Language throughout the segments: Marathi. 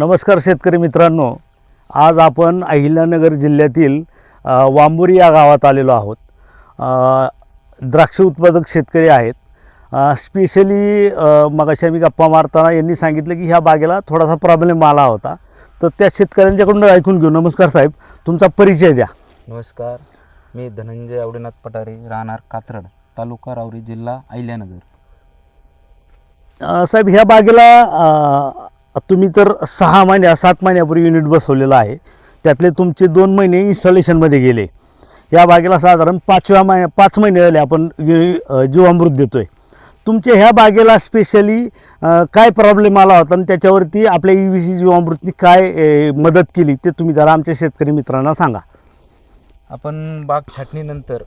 नमस्कार शेतकरी मित्रांनो. आज आपण अहिल्यानगर जिल्ह्यातील वांबुरी या गावात आलेलो आहोत. द्राक्ष उत्पादक शेतकरी आहेत. स्पेशली मगाशी आम्ही गप्पा मारताना यांनी सांगितलं की ह्या बागेला थोडासा प्रॉब्लेम आला होता. तर त्या शेतकऱ्यांच्याकडून ऐकून घेऊ. नमस्कार साहेब. तुमचा परिचय द्या. नमस्कार. मी धनंजय आवडीनाथ पटारे राहणार कात्रड तालुका रावरी जिल्हा अहिल्यानगर. साहेब ह्या बागेला तुम्ही तर सहा महिन्या सात महिन्यापूर्वी युनिट बसवलेलं आहे. त्यातले तुमचे दोन महिने इन्स्टॉलेशनमध्ये गेले. या बागेला साधारण पाचव्या महिन्या पाच महिने झाले आपण जीवामृत देतो आहे तुमच्या ह्या बागेला स्पेशली काय प्रॉब्लेम आला होता आणि त्याच्यावरती आपल्या ई व्ही सी जीवामृतनी काय मदत केली ते तुम्ही जरा आमच्या शेतकरी मित्रांना सांगा. आपण बाग छाटणीनंतर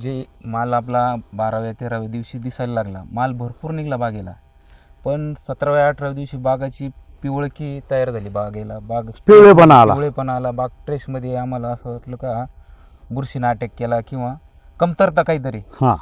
जे माल आपला बाराव्या तेराव्या दिवशी दिसायला लागला माल भरपूर निघला बागेला. पण सतराव्या अठराव्या दिवशी बागाची पिवळकी तयार झाली बागेला. बाग पिवळेपणा आला. पिवळेपणा आला बाग ट्रेसमध्ये आम्हाला असं वाटलं का बुरशीनं अटॅक केला किंवा कमतरता काहीतरी. हां.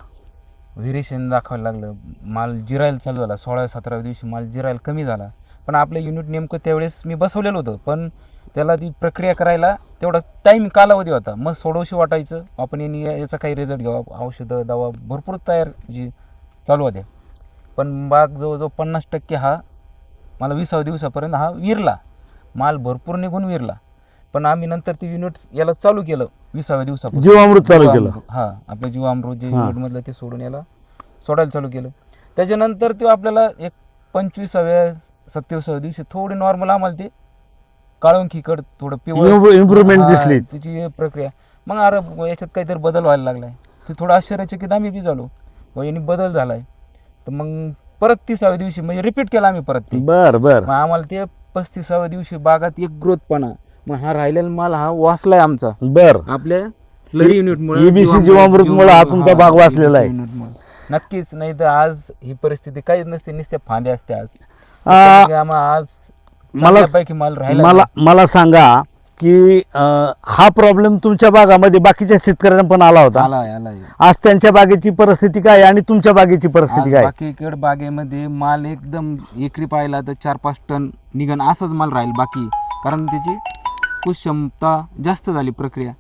व्हेरिएशन दाखवायला लागलं. माल जिरायला चालू झाला. सोळा सतराव्या दिवशी माल जिरायला कमी झाला. पण आपलं युनिट नेमकं त्यावेळेस मी बसवलेलं होतं. पण त्याला ती प्रक्रिया करायला तेवढा टाईम कालावधी होता. मग सोडवशी वाटायचं. आपण यांनी याचा काही रिझल्ट घ्यावा. औषधं दवा भरपूर तयार जी चालू होत्या. पण बाग जवळजवळ पन्नास टक्के हा मला विसाव्या दिवसापर्यंत हा विरला. माल भरपूर निघून विरला. पण आम्ही नंतर ते युनिट याला चालू केलं विसाव्या दिवसापासून. जीवामृत चालू केलं. हा आपलं जीवामृत जे हा. युनिटमधलं ते सोडून याला सोडायला चालू केलं. त्याच्यानंतर ते आपल्याला एक पंचवीसाव्या सत्तावीसाव्या दिवशी थोडी नॉर्मल आम्हाला ते काळोंखीकड थोडं Improve- improvement हा, दिसली. तिची प्रक्रिया. मग अरे याच्यात काहीतरी बदल व्हायला लागलाय. ते थोडं आश्चर्यचकित आम्ही बी झालो. व यांनी बदल झालाय. तर मग परत तिसाव्या दिवशी म्हणजे रिपीट केला आम्ही परत ते. बर बर. मग आम्हाला ते पस्तीसाव्या दिवशी बागात एक ग्रोथपणा. मग हा राहिलेला माल हा वाचलाय आमचा. बर. आपल्या स्लरी युनिटमुळे जीवामृत- जीवामृतमुळे हा तुमचा हा, वाचलेला आहे. युनिटमुळे. नक्कीच नाही तर आज ही परिस्थिती काहीच नसते नुसत्या फांद्या असते आज. आ, आज मला चांगल्यापैकी माल राहिला मला मला सांगा की अं, हा प्रॉब्लेम तुमच्या बागामध्ये बाकीच्या शेतकऱ्यांना पण आला होता. आलाय आलाय आज त्यांच्या बागेची परिस्थिती काय आहे आणि तुमच्या बागेची परिस्थिती काय आहे? बाकीकड बागेमध्ये माल एकदम एकरी पाहिला तर चार पाच टन निघण असाच माल राहील बाकी. कारण त्याची कुशक्षमता जास्त झाली प्रक्रिया.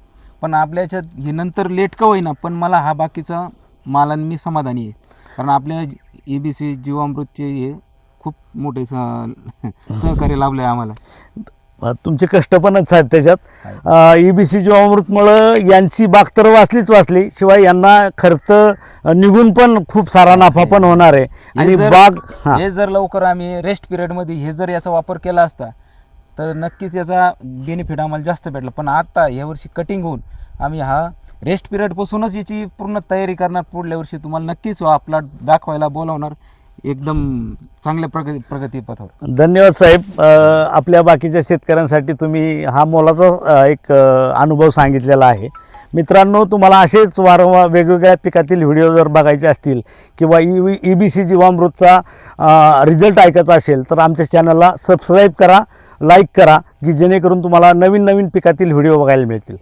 पण आपल्या याच्यात हे नंतर लेट का होईना पण मला हा बाकीचा मालाने मी समाधानी आहे. कारण आपल्या ए बी सी जीवामृतचे हे खूप मोठे सह सहकार्य लाभलं आम्हाला. तुमचे कष्ट पणच आहेत त्याच्यात. ई बी सी जीवामृतमुळं यांची बाग तर वाचलीच वाचली शिवाय यांना खर्च निघून पण खूप सारा नफा पण होणार आहे. हे आणि जर- बाग हा. हे जर लवकर आम्ही रेस्ट पिरियडमध्ये हे जर याचा वापर केला असता तर नक्कीच याचा बेनिफिट आम्हाला जास्त भेटला. पण आता यावर्षी कटिंग होऊन आम्ही हा रेस्ट पिरियडपासूनच याची पूर्ण तयारी करणार. पुढल्या वर्षी तुम्हाला नक्कीच आपला दाखवायला बोलावणार. एकदम चांगल्या प्रगती प्रगतीपथावर धन्यवाद साहेब. अ, आपल्या बाकीच्या शेतकऱ्यांसाठी तुम्ही हा मोलाचा अ, एक अ, अनुभव सांगितलेला आहे. मित्रांनो तुम्हाला असेच वारंवार वेगवेगळ्या पिकातील व्हिडिओ जर बघायचे असतील किंवा ई ई बी सी जीवामृतचा रिझल्ट ऐकायचा असेल तर आमच्या चॅनलला सबस्क्राईब करा लाईक करा की जेणेकरून तुम्हाला नवीन नवीन पिकातील व्हिडिओ बघायला मिळतील.